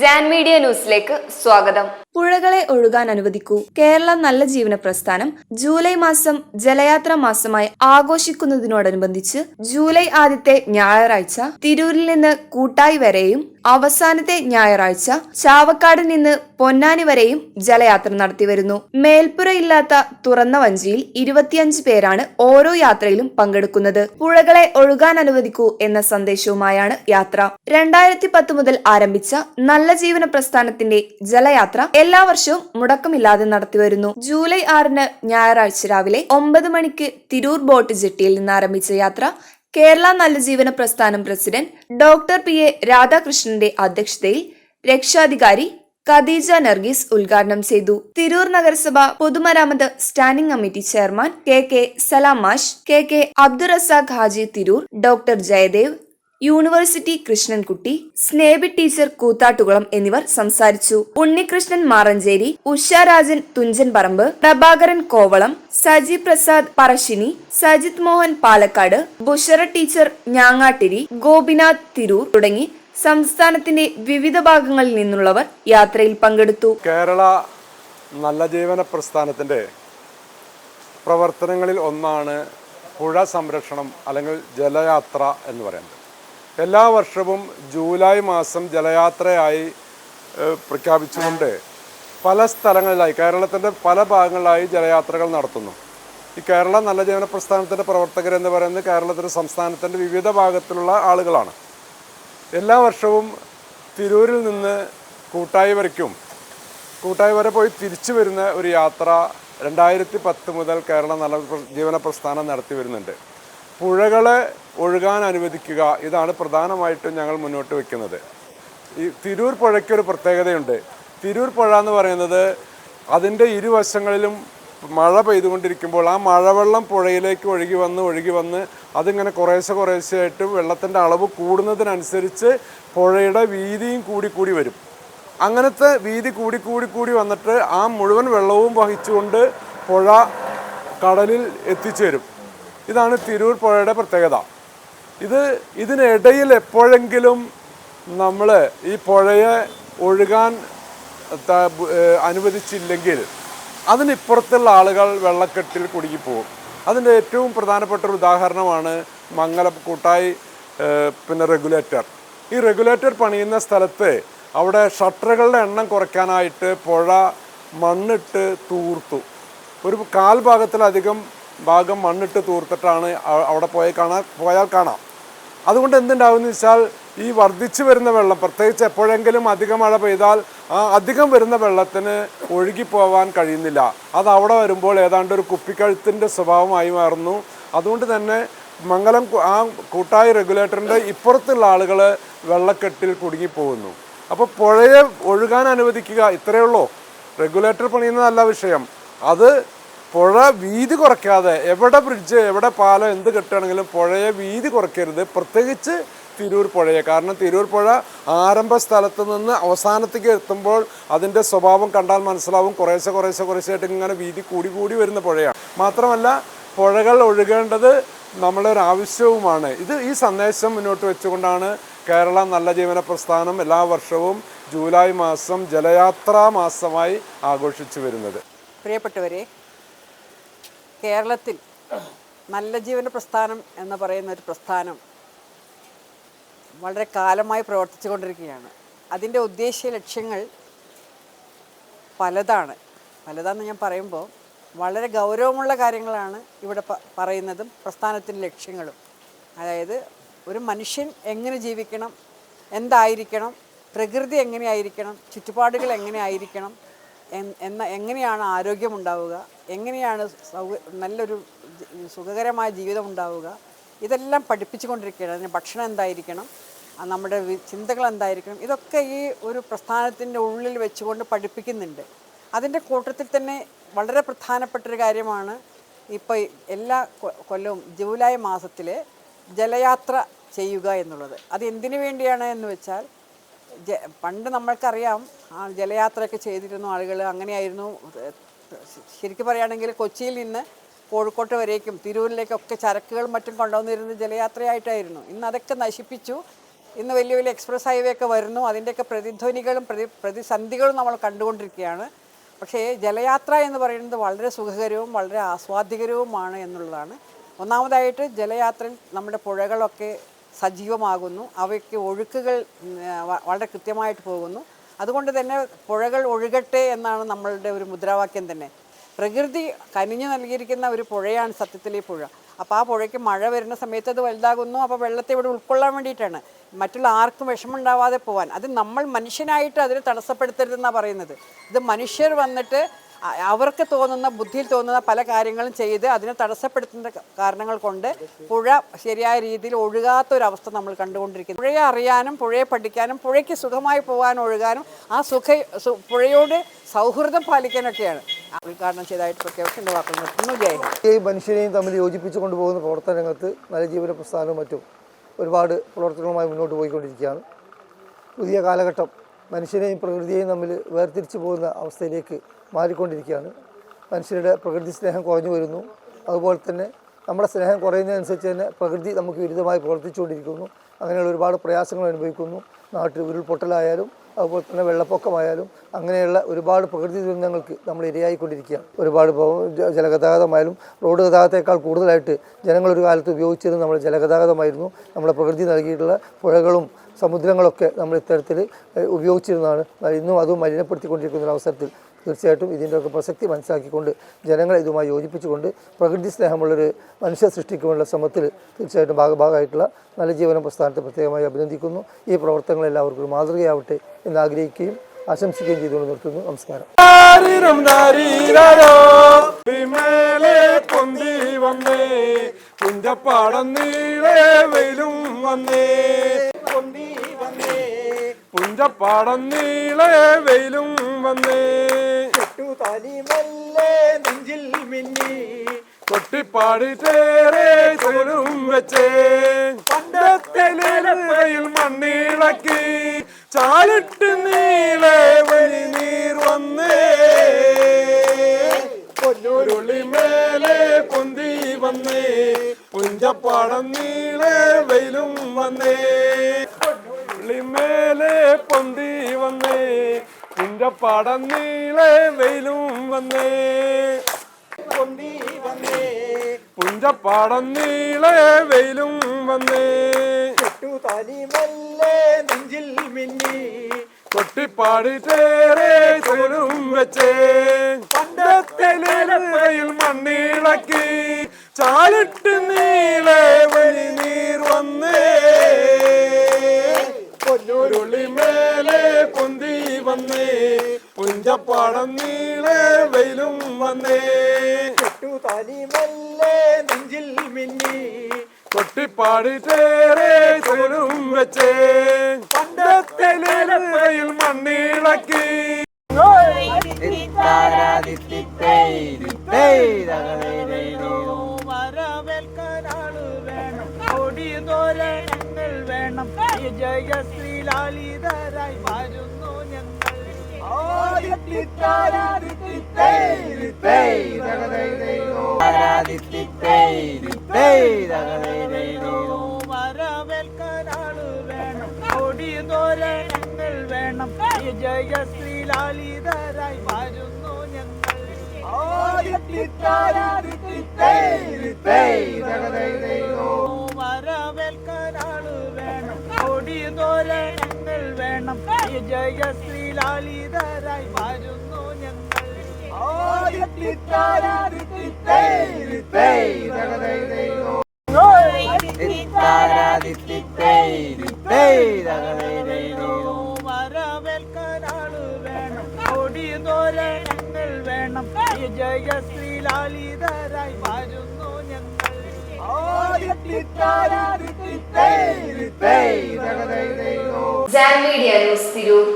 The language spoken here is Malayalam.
ജാൻ മീഡിയ ന്യൂസിലേക്ക് സ്വാഗതം. പുഴകളെ ഒഴുകാൻ അനുവദിക്കൂ. കേരള നല്ല ജീവന പ്രസ്ഥാനം ജൂലൈ മാസം ജലയാത്ര മാസമായി ആഘോഷിക്കുന്നതിനോടനുബന്ധിച്ച് ജൂലൈ ആദ്യത്തെ ഞായറാഴ്ച തിരൂരിൽ നിന്ന് കൂട്ടായി വരെയും അവസാനത്തെ ഞായറാഴ്ച ചാവക്കാട് നിന്ന് പൊന്നാനി വരെയും ജലയാത്ര നടത്തിവരുന്നു. മേൽപ്പുര ഇല്ലാത്ത തുറന്ന വഞ്ചിയിൽ ഇരുപത്തിയഞ്ച് പേരാണ് ഓരോ യാത്രയിലും പങ്കെടുക്കുന്നത്. പുഴകളെ ഒഴുകാൻ അനുവദിക്കൂ എന്ന സന്ദേശവുമായാണ് യാത്ര. രണ്ടായിരത്തി പത്ത് മുതൽ ആരംഭിച്ച നല്ല ജീവന പ്രസ്ഥാനത്തിന്റെ ജലയാത്ര എല്ലാ വർഷവും മുടക്കമില്ലാതെ നടത്തിവരുന്നു ജൂലൈ ആറിന് ഞായറാഴ്ച രാവിലെ ഒമ്പത് മണിക്ക് തിരൂർ ബോട്ട് ജെട്ടിയിൽ നിന്ന് ആരംഭിച്ച യാത്ര കേരള നല്ല ജീവന പ്രസ്ഥാനം പ്രസിഡന്റ് ഡോക്ടർ പി എ രാധാകൃഷ്ണന്റെ അധ്യക്ഷതയിൽ രക്ഷാധികാരി ഖദീജ നർഗീസ് ഉദ്ഘാടനം ചെയ്തു. തിരൂർ നഗരസഭ പൊതുമരാമത്ത് standing committee chairman K K Salam മാഷ് K K Abdurazak Haji Tirur doctor Jayadev university Krishnankutty സ്നേബി teacher Koothattukulam എന്നിവർ സംസാരിച്ചു. ഉണ്ണികൃഷ്ണൻ മാറഞ്ചേരി ഉഷാരാജൻ തുഞ്ചൻ പറമ്പ് പ്രഭാകരൻ കോവളം സജി പ്രസാദ് പറശ്ശിനി സജിത് മോഹൻ പാലക്കാട് ബുഷറ ടീച്ചർ ഞാങ്ങാട്ടിരി ഗോപിനാഥ് തിരൂർ തുടങ്ങി സംസ്ഥാനത്തിന്റെ വിവിധ ഭാഗങ്ങളിൽ നിന്നുള്ളവർ യാത്രയിൽ പങ്കെടുത്തു. കേരള നല്ല ജീവന പ്രസ്ഥാനത്തിന്റെ പ്രവർത്തനങ്ങളിൽ ഒന്നാണ് പുഴ സംരക്ഷണം അല്ലെങ്കിൽ ജലയാത്ര എന്ന് പറയുന്നത്. എല്ലാ വർഷവും ജൂലൈ മാസം ജലയാത്രയായി പ്രഖ്യാപിച്ചുകൊണ്ട് പല സ്ഥലങ്ങളിലായി കേരളത്തിന്റെ പല ഭാഗങ്ങളിലായി ജലയാത്രകൾ നടത്തുന്നു. ഈ കേരള നല്ല ജീവന പ്രസ്ഥാനത്തിന്റെ പ്രവർത്തകരെന്ന് പറയുന്നത് കേരളത്തിന്റെ സംസ്ഥാനത്തിന്റെ വിവിധ ഭാഗത്തിലുള്ള ആളുകളാണ്. എല്ലാ വർഷവും തിരൂരിൽ നിന്ന് കൂട്ടായി വരയ്ക്കും. കൂട്ടായി വരെ പോയി തിരിച്ചു വരുന്ന ഒരു യാത്ര രണ്ടായിരത്തി പത്ത് മുതൽ കേരള നല്ല ജീവന പ്രസ്ഥാനം നടത്തി വരുന്നുണ്ട്. പുഴകളെ ഒഴുകാൻ അനുവദിക്കുക ഇതാണ് പ്രധാനമായിട്ടും ഞങ്ങൾ മുന്നോട്ട് വെക്കുന്നത്. ഈ തിരൂർ പുഴയ്ക്കൊരു പ്രത്യേകതയുണ്ട്. തിരൂർ പുഴ എന്ന് പറയുന്നത് അതിന്റെ ഇരുവശങ്ങളിലും മഴ പെയ്തുകൊണ്ടിരിക്കുമ്പോൾ ആ മഴവെള്ളം പുഴയിലേക്ക് ഒഴുകി വന്ന് ഒഴുകി വന്ന് അതിങ്ങനെ കുറേശ്ശെ കുറേശ്ശെയായിട്ട് വെള്ളത്തിന്റെ അളവ് കൂടുന്നതിനനുസരിച്ച് പുഴയുടെ വീതിയും കൂടി കൂടി വരും. അങ്ങനത്തെ വീതി കൂടി കൂടി കൂടി വന്നിട്ട് ആ മുഴുവൻ വെള്ളവും വഹിച്ചുകൊണ്ട് പുഴ കടലിൽ എത്തിച്ചേരും. ഇതാണ് തിരൂർ പുഴയുടെ പ്രത്യേകത. ഇത് ഇതിനിടയിൽ എപ്പോഴെങ്കിലും നമ്മൾ ഈ പുഴയെ ഒഴുകാൻ അനുവദിച്ചില്ലെങ്കിൽ അതിനിപ്പുറത്തുള്ള ആളുകൾ വെള്ളക്കെട്ടിൽ കുടുങ്ങിപ്പോകും അതിന്റെ ഏറ്റവും പ്രധാനപ്പെട്ട ഒരു ഉദാഹരണമാണ് മംഗലം കൂട്ടായി പിന്നെ റെഗുലേറ്റർ. ഈ റെഗുലേറ്റർ പണിയുന്ന സ്ഥലത്ത് അവിടെ ഷട്ടറുകളുടെ എണ്ണം കുറയ്ക്കാനായിട്ട് പുഴ മണ്ണിട്ട് തൂർത്തു. ഒരു കാൽ ഭാഗത്തിലധികം ഭാഗം മണ്ണിട്ട് തൂർത്തിട്ടാണ് അവിടെ പോയ കാണാൻ പോയാൽ കാണാം. അതുകൊണ്ട് എന്തുണ്ടാവുമെന്ന് വെച്ചാൽ ഈ വർദ്ധിച്ചു വരുന്ന വെള്ളം പ്രത്യേകിച്ച് എപ്പോഴെങ്കിലും അധിക മഴ പെയ്താൽ ആ അധികം വരുന്ന വെള്ളത്തിന് ഒഴുകിപ്പോവാൻ കഴിയുന്നില്ല. അത് അവിടെ വരുമ്പോൾ ഏതാണ്ട് ഒരു കുപ്പിക്കഴുത്തിന്റെ സ്വഭാവമായി മാറുന്നു. അതുകൊണ്ട് തന്നെ മംഗലം ആ കൂട്ടായി റെഗുലേറ്ററിന്റെ ഇപ്പുറത്തുള്ള ആളുകൾ വെള്ളക്കെട്ടിൽ കുടുങ്ങിപ്പോകുന്നു. അപ്പോൾ പുഴയെ ഒഴുകാൻ അനുവദിക്കുക ഇത്രയേ ഉള്ളൂ. റെഗുലേറ്റർ പണിയുന്നതല്ല വിഷയം. അത് പുഴ വീതി കുറയ്ക്കാതെ എവിടെ ബ്രിഡ്ജ് എവിടെ പാലം എന്ത് കെട്ടുകയാണെങ്കിലും പുഴയെ വീതി കുറയ്ക്കരുത്. പ്രത്യേകിച്ച് തിരൂർ പുഴയെ. കാരണം തിരൂർ പുഴ ആരംഭ സ്ഥലത്ത് നിന്ന് അവസാനത്തേക്ക് എത്തുമ്പോൾ അതിന്റെ സ്വഭാവം കണ്ടാൽ മനസ്സിലാവും. കുറേശ്ശെ കുറേശ്ശെ കുറേശ്ശെയായിട്ട് ഇങ്ങനെ വീതി കൂടി കൂടി വരുന്ന പുഴയാണ്. മാത്രമല്ല പുഴകൾ ഒഴുകേണ്ടത് നമ്മളെ ഒരു ആവശ്യവുമാണ്. ഇത് ഈ സന്ദേശം മുന്നോട്ട് വെച്ചുകൊണ്ടാണ് കേരള നല്ല ജീവന പ്രസ്ഥാനം എല്ലാ വർഷവും ജൂലൈ മാസം ജലയാത്രാ മാസമായി ആഘോഷിച്ചു വരുന്നത്. പ്രിയപ്പെട്ടവരെ കേരളത്തിൽ നല്ല ജീവന പ്രസ്ഥാനം എന്ന് പറയുന്ന ഒരു പ്രസ്ഥാനം വളരെ കാലമായി പ്രവർത്തിച്ചു കൊണ്ടിരിക്കുകയാണ്. അതിന്റെ ഉദ്ദേശ ലക്ഷ്യങ്ങൾ പലതാണ്. പലതാന്ന് ഞാൻ പറയുമ്പോൾ വളരെ ഗൗരവമുള്ള കാര്യങ്ങളാണ് ഇവിടെ പറയുന്നതും പ്രസ്ഥാനത്തിന്റെ ലക്ഷ്യങ്ങളും. അതായത് ഒരു മനുഷ്യൻ എങ്ങനെ ജീവിക്കണം എന്തായിരിക്കണം പ്രകൃതി എങ്ങനെയായിരിക്കണം ചുറ്റുപാടുകൾ എങ്ങനെ ആയിരിക്കണം എൻ- എന്ന എങ്ങനെയാണ് ആരോഗ്യമുണ്ടാവുക എങ്ങനെയാണ് സൗക നല്ലൊരു സുഖകരമായ ജീവിതം ഉണ്ടാവുക? ഇതെല്ലാം പഠിപ്പിച്ചുകൊണ്ടിരിക്കുകയാണ്. അതിന് ഭക്ഷണം എന്തായിരിക്കണം? നമ്മുടെ ചിന്തകൾ എന്തായിരിക്കണം? ഇതൊക്കെ ഈ ഒരു പ്രസ്ഥാനത്തിന്റെ ഉള്ളിൽ വെച്ചുകൊണ്ട് പഠിപ്പിക്കുന്നുണ്ട്. അതിന്റെ കൂട്ടത്തിൽ തന്നെ വളരെ പ്രധാനപ്പെട്ടൊരു കാര്യമാണ് ഇപ്പോൾ എല്ലാ കൊല്ലവും ജൂലൈ മാസത്തിൽ ജലയാത്ര ചെയ്യുക എന്നുള്ളത്. അത് എന്തിനു വേണ്ടിയാണ് എന്ന് വെച്ചാൽ പണ്ട് നമ്മൾക്കറിയാം ജലയാത്രയൊക്കെ ചെയ്തിരുന്നു ആളുകൾ അങ്ങനെയായിരുന്നു. ശരിക്കും പറയുകയാണെങ്കിൽ കൊച്ചിയിൽ നിന്ന് കോഴിക്കോട്ട് വരേക്കും തിരൂരിലേക്കൊക്കെ ചരക്കുകളും മറ്റും കൊണ്ടുവന്നിരുന്നത് ജലയാത്രയായിട്ടായിരുന്നു. ഇന്ന് അതൊക്കെ നശിപ്പിച്ചു. ഇന്ന് വലിയ വലിയ എക്സ്പ്രസ് ഹൈവേ ഒക്കെ വരുന്നു. അതിന്റെയൊക്കെ പ്രതിധ്വനികളും പ്രതി പ്രതിസന്ധികളും നമ്മൾ കണ്ടുകൊണ്ടിരിക്കുകയാണ്. പക്ഷേ ജലയാത്ര എന്ന് പറയുന്നത് വളരെ സുഖകരവും വളരെ ആസ്വാദ്യകരവുമാണ് എന്നുള്ളതാണ്. ഒന്നാമതായിട്ട് ജലയാത്രയിൽ നമ്മുടെ പുഴകളൊക്കെ സജീവമാകുന്നു. അവയ്ക്ക് ഒഴുക്കുകൾ വളരെ കൃത്യമായിട്ട് പോകുന്നു. അതുകൊണ്ട് തന്നെ പുഴകൾ ഒഴുകട്ടെ എന്നാണ് നമ്മളുടെ ഒരു മുദ്രാവാക്യം തന്നെ. പ്രകൃതി കനിഞ്ഞു നൽകിയിരിക്കുന്ന ഒരു പുഴയാണ് സത്യത്തിൽ ഈ പുഴ. അപ്പോൾ ആ പുഴയ്ക്ക് മഴ വരുന്ന സമയത്ത് അത് വലുതാകുന്നു. അപ്പോൾ വെള്ളത്തെ ഇവിടെ ഉൾക്കൊള്ളാൻ വേണ്ടിയിട്ടാണ്. മറ്റുള്ള ആർക്കും വിഷമമുണ്ടാവാതെ പോകാൻ അത് നമ്മൾ മനുഷ്യനായിട്ട് അതിനെ തടസ്സപ്പെടുത്തരുതെന്നാണ് പറയുന്നത്. ഇത് മനുഷ്യർ വന്നിട്ട് അവർക്ക് തോന്നുന്ന ബുദ്ധിയിൽ തോന്നുന്ന പല കാര്യങ്ങളും ചെയ്ത് അതിനെ തടസ്സപ്പെടുത്തുന്ന കാരണങ്ങൾ കൊണ്ട് പുഴ ശരിയായ രീതിയിൽ ഒഴുകാത്ത ഒരു അവസ്ഥ നമ്മൾ കണ്ടുകൊണ്ടിരിക്കുന്നു. പുഴയെ അറിയാനും പുഴയെ പഠിക്കാനും പുഴയ്ക്ക് സുഖമായി പോകാനും ഒഴുകാനും ആ സുഖ പുഴയോട് സൗഹൃദം പാലിക്കാനൊക്കെയാണ്. ഉദ്ഘാടനം ചെയ്തതായിട്ട് പ്രഖ്യാപിച്ച് എന്റെ വാക്കുകൾ നിർത്തുന്നു ജയ മനുഷ്യരെയും തമ്മിൽ യോജിപ്പിച്ചു കൊണ്ടുപോകുന്ന പ്രവർത്തന രംഗത്ത് നരജീവന പ്രസ്ഥാനവും മറ്റും ഒരുപാട് പ്രവർത്തനങ്ങളുമായി മുന്നോട്ട് പോയിക്കൊണ്ടിരിക്കുകയാണ്. പുതിയ കാലഘട്ടം മനുഷ്യനെയും പ്രകൃതിയെയും തമ്മിൽ വേർതിരിച്ചു പോകുന്ന അവസ്ഥയിലേക്ക് മാറിക്കൊണ്ടിരിക്കുകയാണ്. മനുഷ്യരുടെ പ്രകൃതി സ്നേഹം കുറഞ്ഞു വരുന്നു. അതുപോലെ തന്നെ നമ്മുടെ സ്നേഹം കുറയുന്നതനുസരിച്ച് തന്നെ പ്രകൃതി നമുക്ക് വിരുദ്ധമായി പ്രവർത്തിച്ചുകൊണ്ടിരിക്കുന്നു. അങ്ങനെയുള്ള ഒരുപാട് പ്രയാസങ്ങൾ അനുഭവിക്കുന്നു. നാട്ടിൽ ഉരുൾപൊട്ടലായാലും അതുപോലെ തന്നെ വെള്ളപ്പൊക്കമായാലും അങ്ങനെയുള്ള ഒരുപാട് പ്രകൃതി ദുരന്തങ്ങൾക്ക് നമ്മൾ ഇരയായിക്കൊണ്ടിരിക്കുകയാണ്. ഒരുപാട് ജലഗതാഗതമായാലും റോഡ് ഗതാഗതത്തേക്കാൾ കൂടുതലായിട്ട് ജനങ്ങൾ ഒരു കാലത്ത് ഉപയോഗിച്ചിരുന്ന നമ്മൾ ജലഗതാഗതമായിരുന്നു. നമ്മുടെ പ്രകൃതി നൽകിയിട്ടുള്ള പുഴകളും സമുദ്രങ്ങളൊക്കെ നമ്മൾ ഇത്തരത്തിൽ ഉപയോഗിച്ചിരുന്നതാണ്. ഇന്നും അതും മലിനപ്പെടുത്തിക്കൊണ്ടിരിക്കുന്ന ഒരു അവസരത്തിൽ തീർച്ചയായിട്ടും ഇതിന്റെയൊക്കെ പ്രസക്തി മനസ്സിലാക്കിക്കൊണ്ട് ജനങ്ങളെ ഇതുമായി യോജിപ്പിച്ചുകൊണ്ട് പ്രകൃതി സ്നേഹമുള്ളൊരു മനുഷ്യ സൃഷ്ടിക്കുവാനുള്ള ശ്രമത്തിൽ തീർച്ചയായിട്ടും ഭാഗഭാഗമായിട്ടുള്ള നല്ല ജീവന പ്രസ്ഥാനത്തെ പ്രത്യേകമായി അഭിനന്ദിക്കുന്നു. ഈ പ്രവർത്തനങ്ങൾ എല്ലാവർക്കും ഒരു മാതൃകയാവട്ടെ എന്ന് ആഗ്രഹിക്കുകയും ആശംസിക്കുകയും ചെയ്തുകൊണ്ട് നിർത്തുന്നു. നമസ്കാരം. വന്നേ പുഞ്ചപ്പാടം നീളെ വെയിലും വന്നേ. പൊന്തി തനിമല്ലേ നെഞ്ചിൽ മിന്നി. കൊട്ടിപ്പാടിട്ടേറെ ചോലും വെച്ചേ. പണ്ടത്തെ നിലയിൽ മണ്ണിളക്കി. ചാലിട്ട് നീളെ വഴി നീർ വന്നേ. പൊന്നൂരുള്ളി മേലെ പൊന്തി വന്നേ. പുഞ്ചപ്പാടം നീളെ വെയിലും വന്നേ. പൊന്നൂരുള്ളി മേലെ പൊന്തി വന്നേ. പുഞ്ചപ്പാടം നീളെ വെയിലും വന്നേ. പൊന്തി വന്നേ. പുഞ്ചപ്പാടം നീളെ വെയിലും വന്നേ. നെഞ്ചിൽ മിന്നി. കൊട്ടിപ്പാടിട്ടേറെ ചോലും വെച്ചേ. പണ്ടത്തെ നിലയിൽ മണ്ണിളക്കി. ചാലിട്ട് നീളെ വഴി നീർ വന്നേ. പൊന്നൂരുള്ളി മേലേ വന്നേ. പുഞ്ചപ്പാടം നീളെ വെയിലും വന്നേ. നെഞ്ചിൽ മിന്നി. കൊട്ടിപ്പാടിട്ടേറെ ചോരും വെച്ചേ. പണ്ടത്തെ നിലയിൽ മണ്ണിളക്കി. വരവേൽക്കാനാൾ വേണം. കൊടി തോരണങ്ങൾ വേണം. വരുന്നു ഞങ്ങൾ വരവേൽക്കാനാൾ വേണം കൊടി തോരണങ്ങൾ വേണം ഈ ജയശ്രീലാലിതരായി വരുന്നു ഞങ്ങൾ വരവേൽക്കാനാൾ വേണം ശ്രീലാലിതരായി വരുന്നു ഞങ്ങൾ. വരവേൽക്കാനാൾ വേണം? കൊടി തോരണങ്ങൾ വേണം. ഈ ജയശ്രീലാലിതരായി വരുന്നു ഞങ്ങൾ ജാൻ മീഡിയ ന്യൂസ് തിരൂർ.